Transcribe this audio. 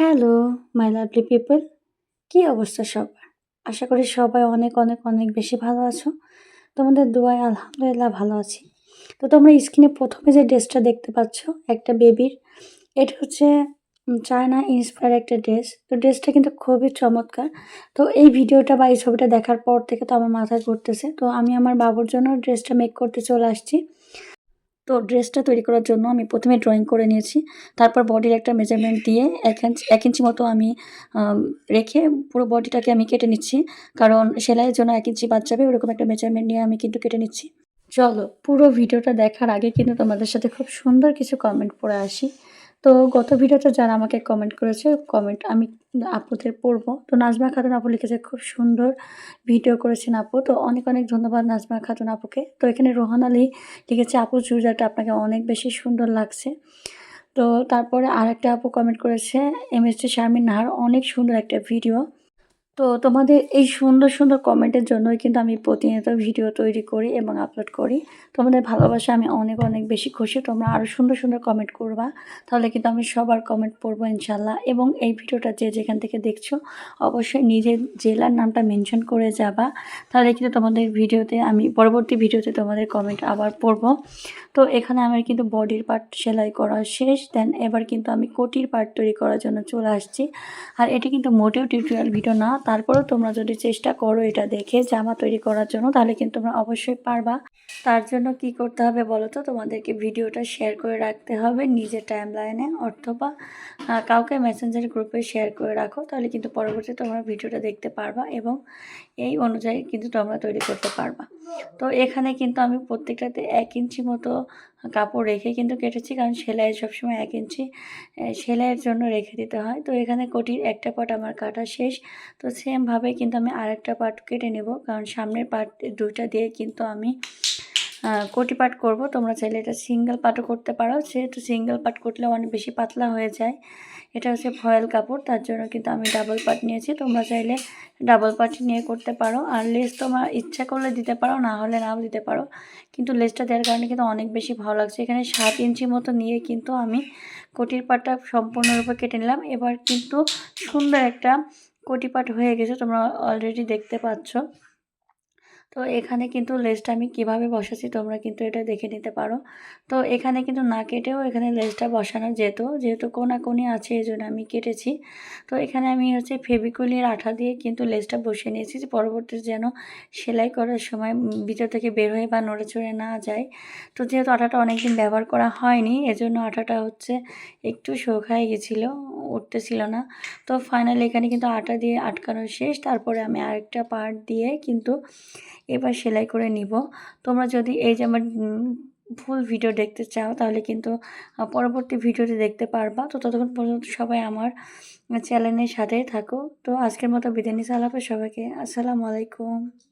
Hello my lovely people কী অবস্থা সবার? আশা করি সবাই অনেক অনেক অনেক বেশি ভালো আছো। তোমাদের দোয়ায় আলহামদুলিল্লাহ ভালো আছি। তো তোমরা স্ক্রিনে প্রথমে যে ড্রেসটা দেখতে পাচ্ছ, একটা বেবির, এটা হচ্ছে চায়না ইন্সপায়ার একটা ড্রেস। তো ড্রেসটা কিন্তু খুবই চমৎকার। তো এই ভিডিওটা বা এই ছবিটা দেখার পর থেকে তো আমার মাথায় ঘুরতেছে। তো আমি আমার বাবুর জন্য ড্রেসটা মেক করতে চলে আসছি। তো ড্রেসটা তৈরি করার জন্য আমি প্রথমে ড্রয়িং করে নিয়েছি। তারপর বডির একটা মেজারমেন্ট দিয়ে এক ইঞ্চ মতো আমি রেখে পুরো বডিটাকে আমি কেটে নিচ্ছি। কারণ সেলাইয়ের জন্য এক ইঞ্চি বাদ যাবে, ওরকম একটা মেজারমেন্ট নিয়ে আমি কিন্তু কেটে নিচ্ছি। চলো, পুরো ভিডিওটা দেখার আগে কিন্তু তোমাদের সাথে খুব সুন্দর কিছু কমেন্ট পড়ে আসি। তো গত ভিডিওতে যারা আমাকে কমেন্ট করেছে কমেন্ট আমি আপুদের পড়ব। তো নাজমা খাতুন আপু লিখেছে, খুব সুন্দর ভিডিও করেছেন আপু। তো অনেক অনেক ধন্যবাদ নাজমা খাতুন আপুকে। তো এখানে রোহান আলী লিখেছে, আপু, চুড়িদারটা আপনাকে অনেক বেশি সুন্দর লাগছে। তো তারপরে আরেকটা আপু কমেন্ট করেছে M S T Sharmin Nahar অনেক সুন্দর একটা ভিডিও তো তোমাদের এই সুন্দর সুন্দর কমেন্টের জন্যই কিন্তু আমি প্রতিনিয়ত ভিডিও তৈরি করি এবং আপলোড করি। তোমাদের ভালোবাসা আমি অনেক অনেক বেশি খুশি। তোমরা আরও সুন্দর সুন্দর কমেন্ট করবা, তাহলে কিন্তু আমি সবার কমেন্ট পড়ব ইনশাল্লাহ এবং এই ভিডিওটা যে যেখান থেকে দেখছ, অবশ্যই নিজের জেলার নামটা মেনশন করে যাবা। তাহলে কিন্তু তোমাদের ভিডিওতে আমি, পরবর্তী ভিডিওতে তোমাদের কমেন্ট আবার পড়ব। তো এখানে আমার কিন্তু বডির পার্ট সেলাই করা শেষ, দেন এবার কিন্তু আমি কোটির পার্ট তৈরি করার জন্য চলে আসছি। আর এটি কিন্তু মোটেও টিউটোরিয়াল ভিডিও না তারপরেও তোমরা যদি চেষ্টা করো এটা দেখে জামা তৈরি করার জন্য, তাহলে কিন্তু তোমরা অবশ্যই পারবা। তার জন্য কি করতে হবে বলো তো? তোমাদেরকে ভিডিওটা শেয়ার করে রাখতে হবে নিজের টাইম লাইনে অথবা কাউকে মেসেঞ্জার গ্রুপে শেয়ার করে রাখো, তাহলে কিন্তু পরবর্তীতে তোমরা ভিডিওটা দেখতে পারবা এবং এই অনুযায়ী কিন্তু তোমরা তৈরি করতে পারবা। তো এখানে কিন্তু আমি প্রত্যেকটাতে এক ইঞ্চি মতো কাপড় রেখে কিন্তু কেটেছি, কারণ সেলাইয়ের সবসময় এক ইঞ্চি সেলাইয়ের জন্য রেখে দিতে হয়। তো এখানে কটির একটা পাট আমার কাটা শেষ। তো সেমভাবে কিন্তু আমি আরেকটা পাট কেটে নেব, কারণ সামনের পাট দুইটা দিয়ে কিন্তু আমি কোটি পাট করব। তোমরা চাইলে এটা সিঙ্গেল পাটও করতে পারো। সেহেতু সিঙ্গেল পাট করলে অনেক বেশি পাতলা হয়ে যায়। এটা হচ্ছে ফয়েল কাপড়। তার জন্য কিন্তু আমি ডাবল পাট নিয়েছি। তোমরা চাইলে ডাবল পাট নিয়ে করতে পারো। আর লেস তোমার ইচ্ছা করলে দিতে পারো, না হলে নাও দিতে পারো। কিন্তু লেসটা দেওয়ার কারণে কিন্তু অনেক বেশি ভালো লাগছে। এখানে সাত ইঞ্চি মতো নিয়ে কিন্তু আমি কোটির পাটটা সম্পূর্ণরূপে কেটে নিলাম। এবার কিন্তু সুন্দর একটা কোটি পাট হয়ে গেছে। তোমরা অলরেডি দেখতে পাচ্ছ। তো এখানে কিন্তু লেসটা আমি কীভাবে বসাচ্ছি তোমরা কিন্তু এটা দেখে নিতে পারো। তো এখানে কিন্তু না কেটেও এখানে লেসটা বসানো যেত, যেহেতু কোনাকুনি আছে এই জন্য আমি কেটেছি। তো এখানে আমি হচ্ছে ফেবিকুলির আঠা দিয়ে কিন্তু লেসটা বসিয়ে নিয়েছি যে পরবর্তীতে যেন সেলাই করার সময় ভিতর থেকে বের হয়ে বা নড়ে চড়ে না যায়। তো যেহেতু আঠাটা অনেকদিন ব্যবহার করা হয়নি, এজন্য আঠাটা হচ্ছে একটু শোকায় গেছিল। উঠতেছিল না। তো ফাইনালি এখানে কিন্তু আটা দিয়ে আটকানো শেষ। তারপরে আমি আরেকটা পার্ট দিয়ে কিন্তু এবার সেলাই করে নিব। তোমরা যদি এই যে আমার ফুল ভিডিও দেখতে চাও, তাহলে কিন্তু পরবর্তী ভিডিওতে দেখতে পারবা। তো ততক্ষণ পর্যন্ত সবাই আমার চ্যানেলের সাথেই থাকো। তো আজকের মতো বিদায় নিচ্ছি। আল্লাহ সবাইকে। আসসালামু আলাইকুম।